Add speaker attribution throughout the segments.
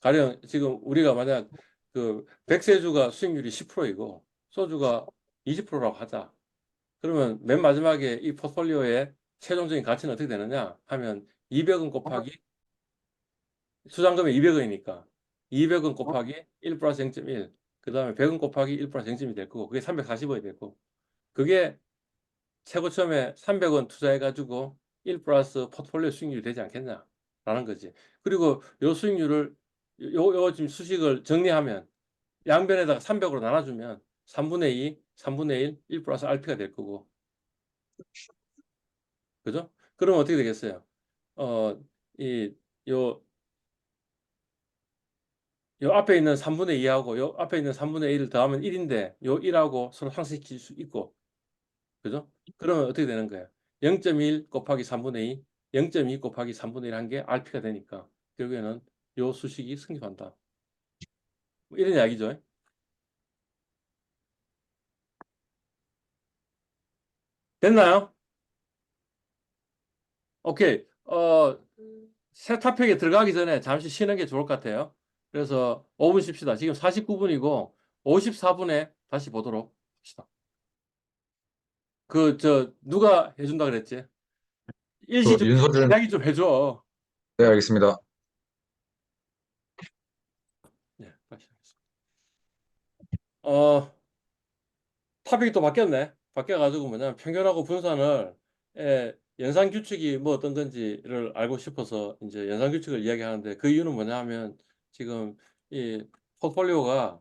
Speaker 1: 가령 지금 우리가 만약 그 백세주가 수익률이 10%이고 소주가 20%라고 하자. 그러면 맨 마지막에 이 포트폴리오의 최종적인 가치는 어떻게 되느냐 하면 200원 곱하기 수장금이 200원이니까 200원 곱하기 1 플러스 0.1, 그 다음에 100원 곱하기 1 플러스 0.1이 될 거고, 그게 340원이 될 거고, 그게 최고 처음에 300원 투자해 가지고 1 플러스 포트폴리오 수익률이 되지 않겠냐라는 거지. 그리고 요 수익률을 요, 요 지금 수식을 정리하면 양변에다가 300으로 나눠주면 3분의 2, 3분의 1, 1 플러스 RP가 될 거고. 그죠? 그러면 어떻게 되겠어요? 어, 이, 요, 요 앞에 있는 3분의 2하고 요 앞에 있는 3분의 1을 더하면 1인데 요 1하고 서로 상쇄시킬 수 있고. 그죠? 그러면 어떻게 되는 거예요? 0.1 곱하기 3분의 2, 0.2 곱하기 3분의 1 한 게 RP가 되니까 결국에는 요 수식이 성립한다. 뭐 이런 이야기죠. 됐나요? 오케이. 어, 새 토픽에 들어가기 전에 잠시 쉬는 게 좋을 것 같아요. 그래서 5분 쉽시다. 지금 49분이고 54분에 다시 보도록 합시다. 그, 저, 누가 해준다 그랬지? 일시 그좀
Speaker 2: 윤서준,
Speaker 1: 이야기 좀 해줘.
Speaker 2: 네, 알겠습니다.
Speaker 1: 네, 다시 하겠습니다. 어, 토픽이 또 바뀌었네. 바뀌어가지고 뭐냐면 평균하고 분산을 에, 연산 규칙이 뭐 어떤 건지를 알고 싶어서 이제 연산 규칙을 이야기하는데 그 이유는 뭐냐 하면 지금 이 포트폴리오가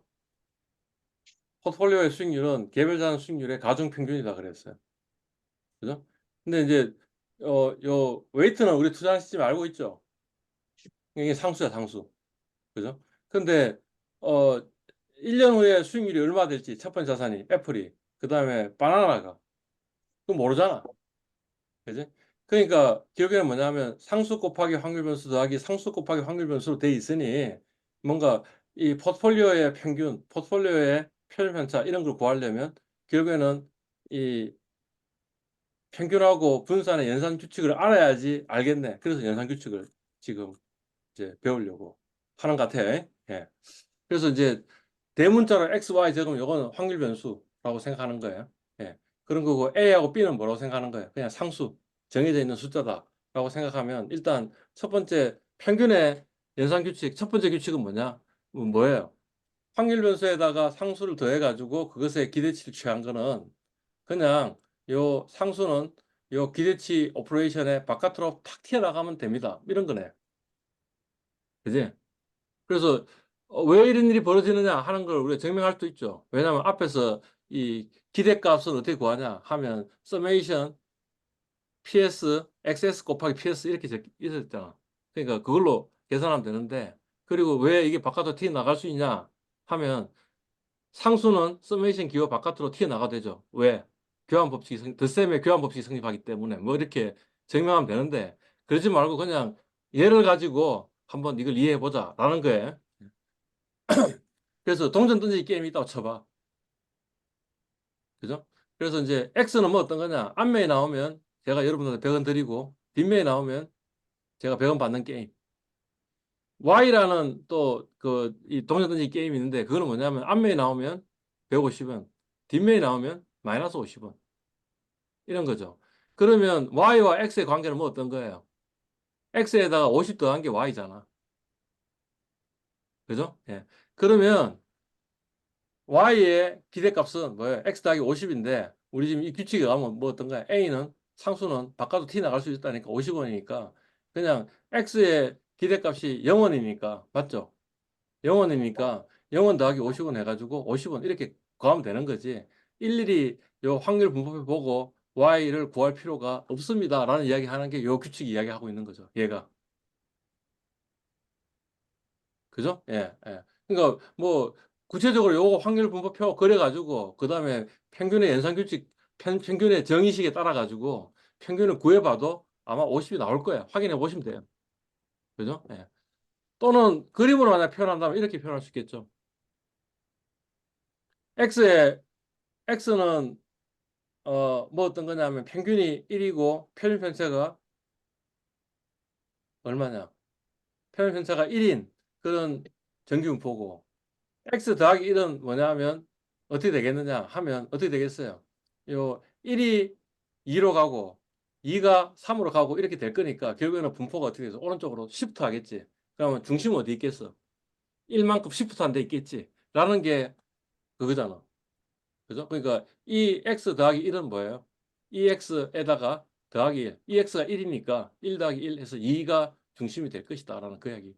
Speaker 1: 포트폴리오의 수익률은 개별 자산 수익률의 가중 평균이다 그랬어요. 그죠? 근데 이제 어, 요 웨이트는 우리 투자하는 시스템 알고 있죠. 이게 상수야, 상수. 그죠? 근데 어 1년 후에 수익률이 얼마 될지 첫 번째 자산이 애플이 그 다음에 바나나가 그건 모르잖아. 그지? 그러니까 결국에는 뭐냐면 상수 곱하기 확률 변수 더하기 상수 곱하기 확률 변수로 돼 있으니 뭔가 이 포트폴리오의 평균, 포트폴리오의 표준 편차 이런 걸 구하려면 결국에는 이 평균하고 분산의 연산 규칙을 알아야지 알겠네. 그래서 연산 규칙을 지금 이제 배우려고 하는 것 같아요. 예. 그래서 이제 대문자로 x, y 적으면 이거는 확률 변수라고 생각하는 거예요. 예. 그런 거고 a하고 b는 뭐라고 생각하는 거예요? 그냥 상수, 정해져 있는 숫자다라고 생각하면 일단 첫 번째 평균의 연산 규칙, 첫 번째 규칙은 뭐냐? 뭐- 뭐예요? 확률 변수에다가 상수를 더해 가지고 그것의 기대치를 취한 거는 그냥 요 상수는 요 기대치 오퍼레이션의 바깥으로 탁 튀어나가면 됩니다. 이런 거네. 그지? 그래서 어, 왜 이런 일이 벌어지느냐 하는 걸 우리가 증명할 수도 있죠. 왜냐하면 앞에서 이 기대값을 어떻게 구하냐 하면 summation ps xs 곱하기 ps 이렇게 적- 있었잖아. 그러니까 그걸로 계산하면 되는데 그리고 왜 이게 바깥으로 튀어나갈 수 있냐 하면 상수는 summation 기호 바깥으로 튀어나가 되죠. 왜? 교환 법칙이 성, 덧셈의 교환 법칙이 성립하기 때문에 뭐 이렇게 증명하면 되는데 그러지 말고 그냥 얘를 가지고 한번 이걸 이해해 보자라는 거예요. 그래서 동전 던지기 게임이 있다고 쳐봐. 그죠? 그래서 이제 X는 뭐 어떤 거냐? 앞면에 나오면 제가 여러분들한테 100원 드리고 뒷면에 나오면 제가 100원 받는 게임. Y라는 또 그 이 동전 던지기 게임이 있는데 그거는 뭐냐면 앞면에 나오면 150원, 뒷면에 나오면 마이너스 50원. 이런 거죠. 그러면 Y와 X의 관계는 뭐 어떤 거예요? X에다가 50 더한 게 Y잖아. 그죠? 예. 그러면 y의 기대값은 뭐예요? x 더하기 50인데 우리 지금 이 규칙에 가면 뭐 어떤 거야? a는 상수는 바깥으로 튀 나갈 수 있다니까 50원이니까 그냥 x의 기대값이 0원이니까 맞죠? 0원이니까 0원 더하기 50원 해가지고 50원 이렇게 구하면 되는 거지 일일이 요 확률 분법을 보고 y를 구할 필요가 없습니다 라는 이야기 하는 게 요 규칙 이야기하고 있는 거죠 얘가 그죠? 예, 예. 그러니까 뭐 구체적으로 요거 확률 분포표 그려가지고 그 다음에 평균의 연산 규칙, 평, 평균의 정의식에 따라 가지고 평균을 구해봐도 아마 50이 나올 거예요. 확인해 보시면 돼요. 그죠? 예. 또는 그림으로 만약 표현한다면 이렇게 표현할 수 있겠죠. x의 x는 어 뭐 어떤 거냐면 평균이 1이고 표준 편차가 얼마냐? 표준 편차가 1인 그런 정기분포고 x 더하기 1은 뭐냐면 어떻게 되겠느냐 하면 어떻게 되겠어요? 요 1이 2로 가고 2가 3으로 가고 이렇게 될 거니까 결국에는 분포가 어떻게 돼서 오른쪽으로 시프트 하겠지. 그러면 중심은 어디 있겠어? 1만큼 시프트 한 데 있겠지. 라는 게 그거잖아. 그죠? 그러니까 이 x 더하기 1은 뭐예요? 이 x에다가 더하기 1. 이 x가 1이니까 1 더하기 1 해서 2가 중심이 될 것이다. 라는 그 이야기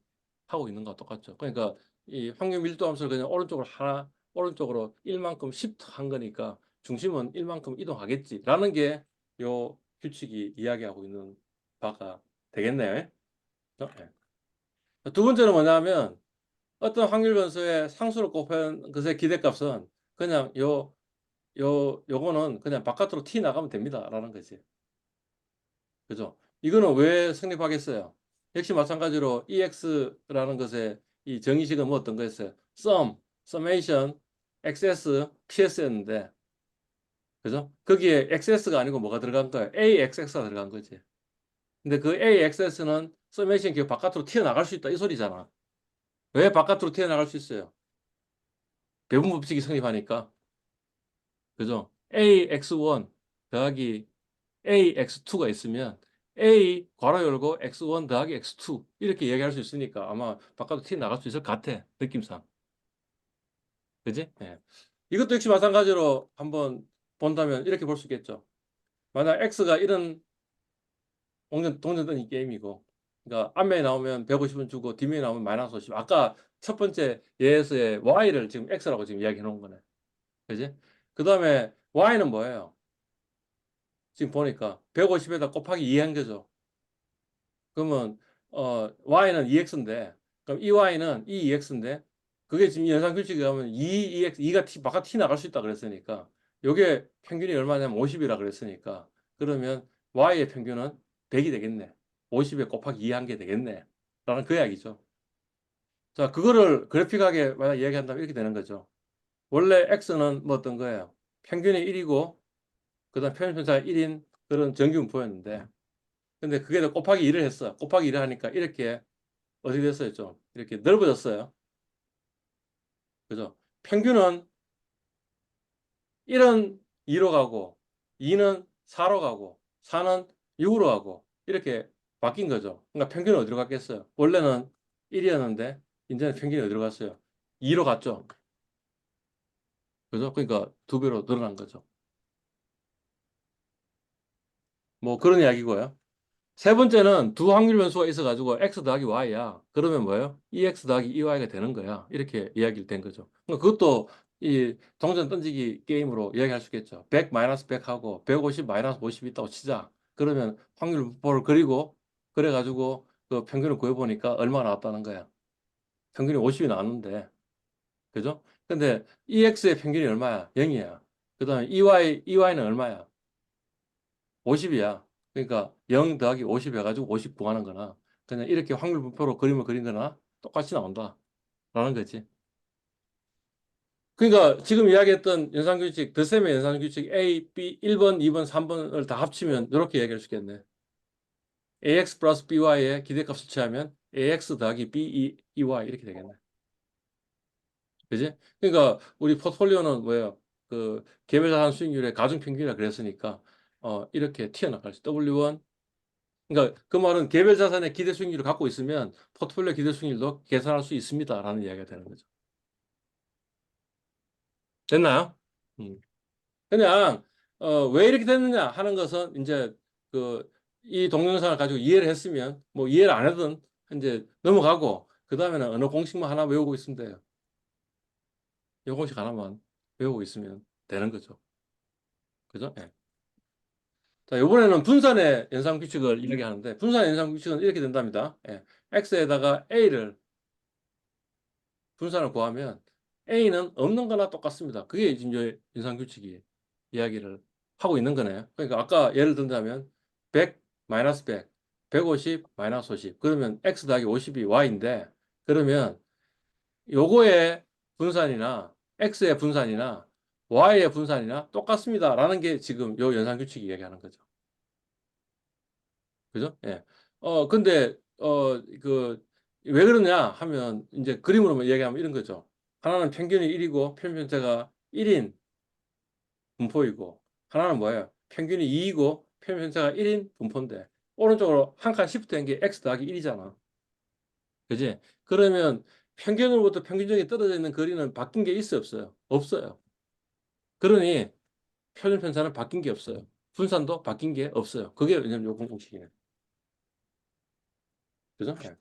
Speaker 1: 하고 있는 거와 똑같죠. 그러니까 이 확률 밀도 함수를 그냥 오른쪽으로 하나, 오른쪽으로 1만큼 시프트 한 거니까 중심은 1만큼 이동하겠지. 라는 게 요 규칙이 이야기하고 있는 바가 되겠네요. 어? 예. 두 번째는 뭐냐면 어떤 확률 변수의 상수를 곱한 것의 기대값은 그냥 요, 요, 요거는 그냥 바깥으로 티 나가면 됩니다. 라는 거지. 그죠? 이거는 왜 성립하겠어요? 역시 마찬가지로 EX라는 것의 이 정의식은 뭐 어떤 거였어요? sum, summation, xs, ps였는데 그죠? 거기에 xs가 아니고 뭐가 들어간 거야? axx가 들어간 거지. 근데 그 axs는 summation 기억 바깥으로 튀어나갈 수 있다 이 소리잖아. 왜 바깥으로 튀어나갈 수 있어요? 배분 법칙이 성립하니까. 그죠? ax1 더하기 ax2가 있으면 a 괄호 열고 x1 더하기 x2 이렇게 얘기할 수 있으니까 아마 바깥으로 튀어 나갈 수 있을 것 같아. 느낌상. 그지? 예. 이것도 역시 마찬가지로 한번 본다면 이렇게 볼 수 있겠죠. 만약 x가 이런 동전, 동전 던지 게임이고 그러니까 앞면에 나오면 150원 주고 뒷면에 나오면 마이너스 50. 아까 첫 번째 예에서의 y를 지금 x라고 지금 이야기해 놓은 거네. 그지? 그 다음에 y는 뭐예요? 지금 보니까 150에다 곱하기 2한 거죠. 그러면 어, y는 2x인데 그럼 이 y는 이 2x인데 그게 지금 연산 규칙에 가면 2, 2x, 2가 t, 바깥 t 나갈 수 있다 그랬으니까 요게 평균이 얼마냐면 50이라 그랬으니까 그러면 y의 평균은 100이 되겠네. 50에 곱하기 2한 게 되겠네. 라는 그 이야기죠. 자, 그거를 그래픽하게 만약 이야기한다면 이렇게 되는 거죠. 원래 x는 뭐 어떤 거예요? 평균이 1이고 그 다음 평균편차가 1인 그런 정규분포였는데 근데 그게 더 곱하기 2를 했어. 곱하기 2를 하니까 이렇게 어떻게 됐어요? 좀 이렇게 넓어졌어요. 그죠? 평균은 1은 2로 가고 2는 4로 가고 4는 6으로 가고 이렇게 바뀐 거죠. 그러니까 평균은 어디로 갔겠어요? 원래는 1이었는데 이제는 평균이 어디로 갔어요? 2로 갔죠. 그죠? 그러니까 두 배로 늘어난 거죠. 뭐 그런 이야기고요. 세 번째는 두 확률 변수가 있어가지고 x 더하기 y야. 그러면 뭐예요? 2x 더하기 2y가 되는 거야. 이렇게 이야기를 된 거죠. 그러니까 그것도 이 동전 던지기 게임으로 이야기할 수 있겠죠. 100 마이너스 100하고 150 마이너스 50 있다고 치자. 그러면 확률 분포를 그리고 그래가지고 그 평균을 구해보니까 얼마 나왔다는 거야. 평균이 50이 나왔는데. 그죠? 근데 EX의 평균이 얼마야? 0이야. 그 다음에 EY, EY는 얼마야? 50이야. 그러니까 0 더하기 50 해가지고 50 구하는 거나 그냥 이렇게 확률 분포로 그림을 그린 거나 똑같이 나온다. 라는 거지. 그러니까 지금 이야기했던 연산규칙, 드셈의 연산규칙 A, B, 1번, 2번, 3번을 다 합치면 이렇게 얘기할 수 있겠네. AX 플러스 BY의 기대값을 취하면 AX 더하기 B, EY 이렇게 되겠네. 그지? 그러니까 우리 포트폴리오는 뭐예요? 그 개별자산 수익률의 가중평균이라 그랬으니까 어, 이렇게 튀어나갈 수 W1 그러니까 그 말은 개별 자산의 기대 수익률을 갖고 있으면 포트폴리오 기대 수익률도 계산할 수 있습니다라는 이야기가 되는 거죠. 됐나요? 음. 그냥 어, 왜 이렇게 됐느냐 하는 것은 이제 그 이 동영상을 가지고 이해를 했으면 뭐 이해를 안 하든 이제 넘어가고 그 다음에는 어느 공식만 하나 외우고 있으면 돼요. 이 공식 하나만 외우고 있으면 되는 거죠. 그죠? 예. 자, 이번에는 분산의 연산 규칙을 이야기하는데 분산의 연산 규칙은 이렇게 된답니다. 예. x에다가 a를 분산을 구하면 a는 없는 거나 똑같습니다. 그게 이제 연산 규칙이 이야기를 하고 있는 거네요. 그러니까 아까 예를 든다면 100 마이너스 100, 150 마이너스 50. 그러면 x 더하기 50이 y인데 그러면 요거의 분산이나 x의 분산이나 y의 분산이나 똑같습니다. 라는 게 지금 요 연산 규칙이 이야기하는 거죠. 그죠? 예. 어, 근데, 어, 그, 왜 그러냐 하면 이제 그림으로만 얘기하면 이런 거죠. 하나는 평균이 1이고 표면자가 1인 분포이고 하나는 뭐예요? 평균이 2이고 표면자가 1인 분포인데 오른쪽으로 한 칸 시프트 한 게 x 더하기 1이잖아. 그지? 그러면 평균으로부터 평균적이 떨어져 있는 거리는 바뀐 게 있어요, 없어요? 없어요. 그러니 표준 편차는 바뀐 게 없어요. 분산도 바뀐 게 없어요. 그게 왜냐면 요 공식이에요. 그죠? 예.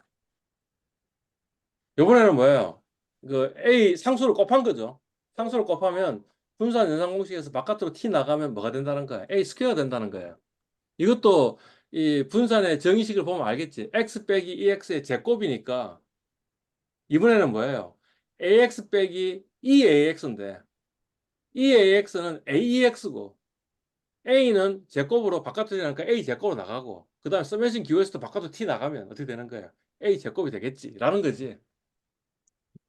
Speaker 1: 요번에는 뭐예요? 그 A 상수를 곱한 거죠. 상수를 곱하면 분산 연산 공식에서 바깥으로 T 나가면 뭐가 된다는 거야? A 스퀘어가 된다는 거예요. 이것도 이 분산의 정의식을 보면 알겠지. x 빼기 2x의 제곱이니까 이번에는 뭐예요? ax 빼기 2ax인데 2ax는 aex고 a는 제곱으로 바깥으로 나니까 a 제곱으로 나가고 그 다음에 서메이션 기호에서도 바깥으로 t 나가면 어떻게 되는 거예요? a 제곱이 되겠지 라는 거지.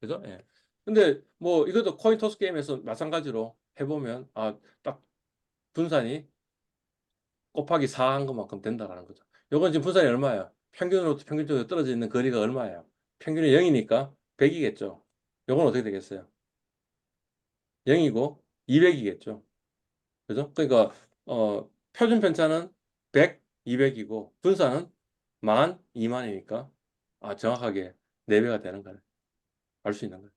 Speaker 1: 그죠? 예. 근데 뭐 이것도 코인 토스 게임에서 마찬가지로 해보면 아 딱 분산이 곱하기 4 한 것만큼 된다라는 거죠. 요건 지금 분산이 얼마예요? 평균으로부터 평균적으로 떨어져 있는 거리가 얼마예요? 평균이 0이니까 100이겠죠. 요건 어떻게 되겠어요? 0이고 200이겠죠. 그죠? 그러니까 어, 표준 편차는 100, 200이고 분산은 만, 2만이니까 아, 정확하게 4배가 되는 거예요. 알수 있는 거예요.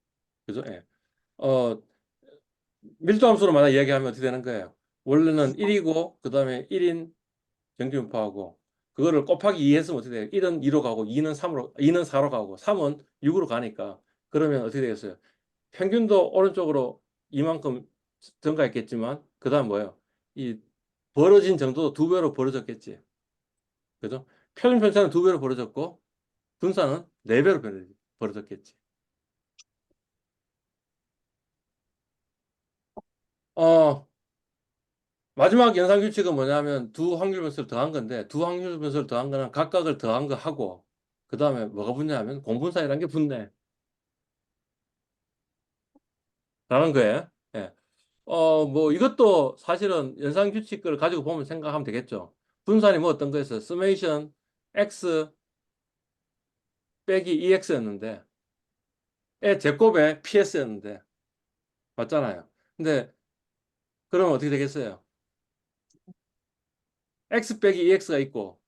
Speaker 1: 그죠? 예. 어, 밀도 함수로 만약 이야기하면 어떻게 되는 거예요? 원래는 1이고 그 다음에 1인 정기분포하고 그거를 곱하기 2 했으면 어떻게 돼요? 1은 2로 가고 2는 3으로 2는 4로 가고 3은 6으로 가니까 그러면 어떻게 되겠어요? 평균도 오른쪽으로 이만큼 증가했겠지만 그 다음 뭐예요? 이 벌어진 정도도 두 배로 벌어졌겠지. 그죠? 표준 편차는 두 배로 벌어졌고 분산은 네 배로 벌어졌겠지. 어, 마지막 연산 규칙은 뭐냐면 두 확률 변수를 더한 건데 두 확률 변수를 더한 거는 각각을 더한 거 하고 그 다음에 뭐가 붙냐면 공분사이라는 게 붙네. 라는 거예요. 예. 어, 뭐 이것도 사실은 연산 규칙을 가지고 보면 생각하면 되겠죠. 분산이 뭐 어떤 거였어요? summation x 빼기 2x였는데 의 제곱에 ps였는데 맞잖아요. 근데 그러면 어떻게 되겠어요? x 빼기 2x가 있고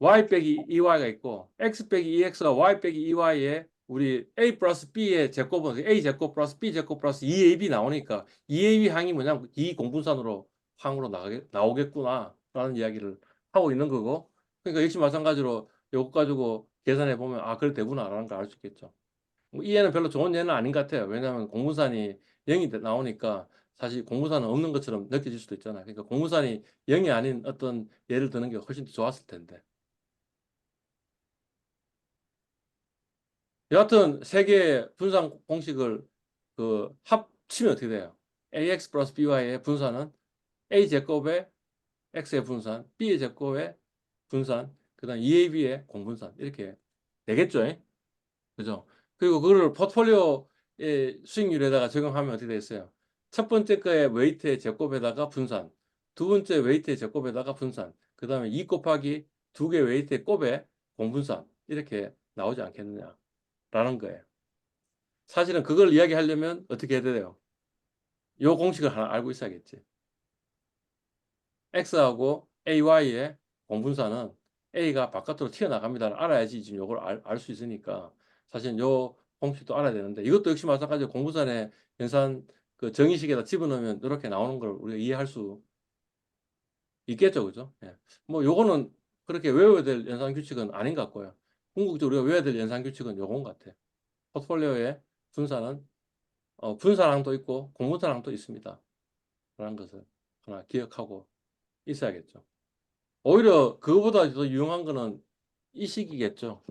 Speaker 1: y 빼기 2y가 있고 x 빼기 2x와 y 빼기 2y에 우리 a 플러스 b의 제곱은 a 제곱 플러스 b 제곱 플러스 2ab 나오니까 2ab 항이 뭐냐면 이 공분산으로 항으로 나가게, 나오겠구나 라는 이야기를 하고 있는 거고. 그러니까 역시 마찬가지로 이거 가지고 계산해 보면 아 그래 되구나 라는 걸 알 수 있겠죠. 뭐이 예는 별로 좋은 예는 아닌 것 같아요. 왜냐하면 공분산이 0이 나오니까 사실 공분산은 없는 것처럼 느껴질 수도 있잖아요. 그러니까 공분산이 0이 아닌 어떤 예를 드는 게 훨씬 더 좋았을 텐데 여하튼 세 개의 분산 공식을 그 합치면 어떻게 돼요? ax 플러스 by의 분산은 a 제곱의 x의 분산, b의 제곱의 분산, 그 다음 2ab의 공분산 이렇게 되겠죠? 그죠? 그리고 그거를 포트폴리오의 수익률에다가 적용하면 어떻게 되겠어요? 첫 번째 거의 웨이트의 제곱에다가 분산, 두 번째 웨이트의 제곱에다가 분산, 그 다음에 2 곱하기 두 개 웨이트의 곱에 공분산 이렇게 나오지 않겠느냐 라는 거예요. 사실은 그걸 이야기하려면 어떻게 해야 돼요? 요 공식을 하나 알고 있어야겠지. x하고 ay의 공분산은 a가 바깥으로 튀어나갑니다를 알아야지 지금 요걸 알 수 있으니까 사실 요 공식도 알아야 되는데 이것도 역시 마찬가지로 공분산의 연산 그 정의식에다 집어넣으면 이렇게 나오는 걸 우리가 이해할 수 있겠죠, 그죠? 예. 뭐 요거는 그렇게 외워야 될 연산 규칙은 아닌 것 같고요. 궁극적으로 우리가 외워야 될 연산 규칙은 요건 같아. 포트폴리오의 분산은 어, 분산항도 있고 공분산항도 있습니다. 라는 것을 하나 기억하고 있어야겠죠. 오히려 그거보다 더 유용한 거는 이 식이겠죠.